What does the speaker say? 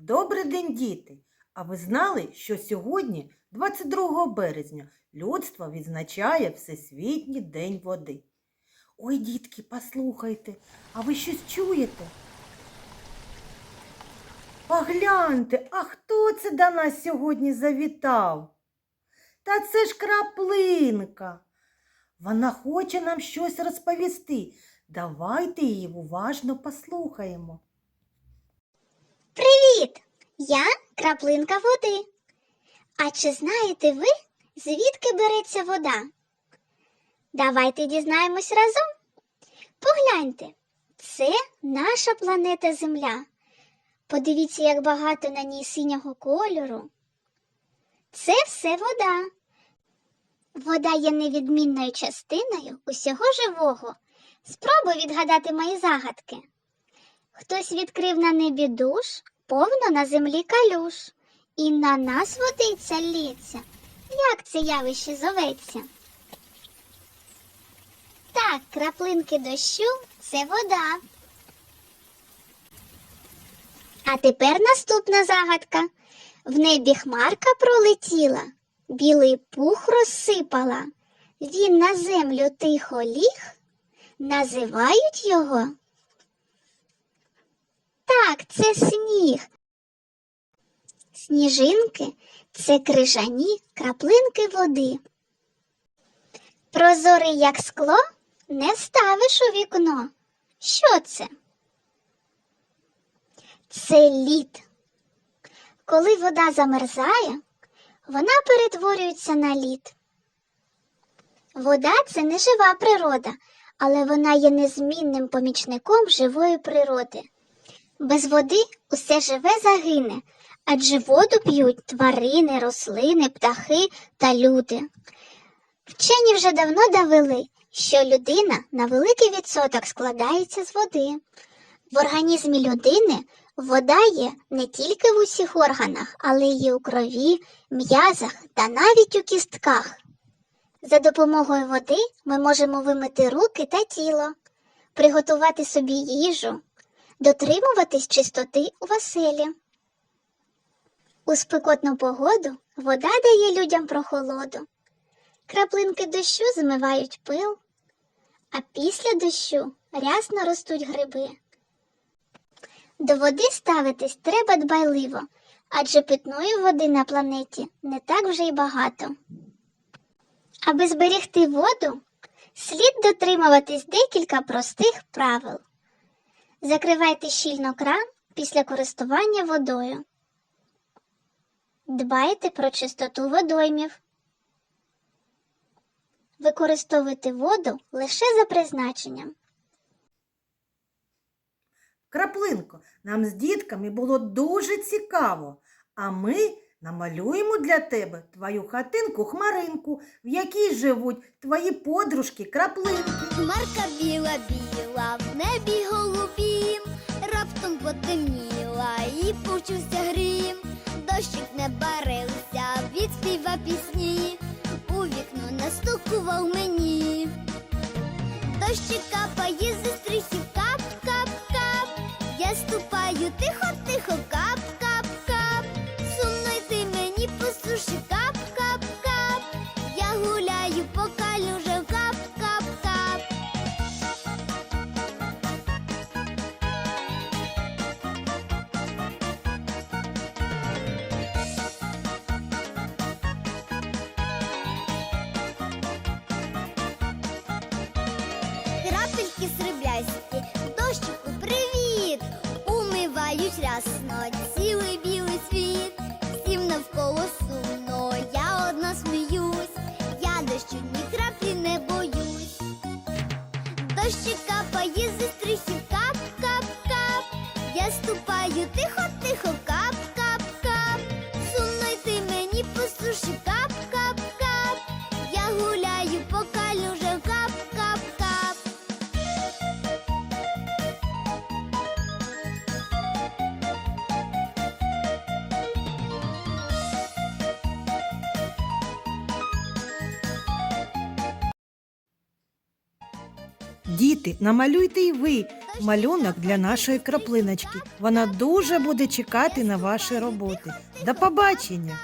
Добрий день, діти! А ви знали, що сьогодні, 22 березня, людство відзначає Всесвітній день води? Ой, дітки, послухайте, а ви щось чуєте? Погляньте, а хто це до нас сьогодні завітав? Та це ж краплинка. Вона хоче нам щось розповісти. Давайте її уважно послухаємо. Я краплинка води. А чи знаєте ви, звідки береться вода? Давайте дізнаємось разом. Погляньте, це наша планета Земля. Подивіться, як багато на ній синього кольору. Це все вода. Вода є невідмінною частиною усього живого. Спробуй відгадати мої загадки. Хтось відкрив на небі душ, повно на землі калюш, і на нас водиця лється. Як це явище зоветься? Так, краплинки дощу це вода. А тепер наступна загадка. В небі хмарка пролетіла, білий пух розсипала. Він на землю тихо ліг, називають його так, це сніг. Сніжинки це крижані краплинки води. Прозорий, як скло, не вставиш у вікно. Що це? Це лід. Коли вода замерзає, вона перетворюється на лід. Вода це не жива природа, але вона є незмінним помічником живої природи. Без води усе живе загине, адже воду п'ють тварини, рослини, птахи та люди. Вчені вже давно довели, що людина на великий відсоток складається з води. В організмі людини вода є не тільки в усіх органах, але й у крові, м'язах та навіть у кістках. За допомогою води ми можемо вимити руки та тіло, приготувати собі їжу, дотримуватись чистоти у оселі. У спекотну погоду вода дає людям прохолоду. Краплинки дощу змивають пил, а після дощу рясно ростуть гриби. До води ставитись треба дбайливо, адже питної води на планеті не так вже й багато. Аби зберегти воду, слід дотримуватись декілька простих правил. Закривайте щільно кран після користування водою. Дбайте про чистоту водоймів. Використовуйте воду лише за призначенням. Краплинко, нам з дітками було дуже цікаво, а ми намалюємо для тебе твою хатинку хмаринку, в якій живуть твої подружки краплинки. Хмарка біла біла, в небі голубім, раптом потемніла і почувся грім. Дощик не барився, відспіва пісні, у вікно настукував мені. Діти, намалюйте й ви малюнок для нашої краплиночки. Вона дуже буде чекати на ваші роботи. До побачення!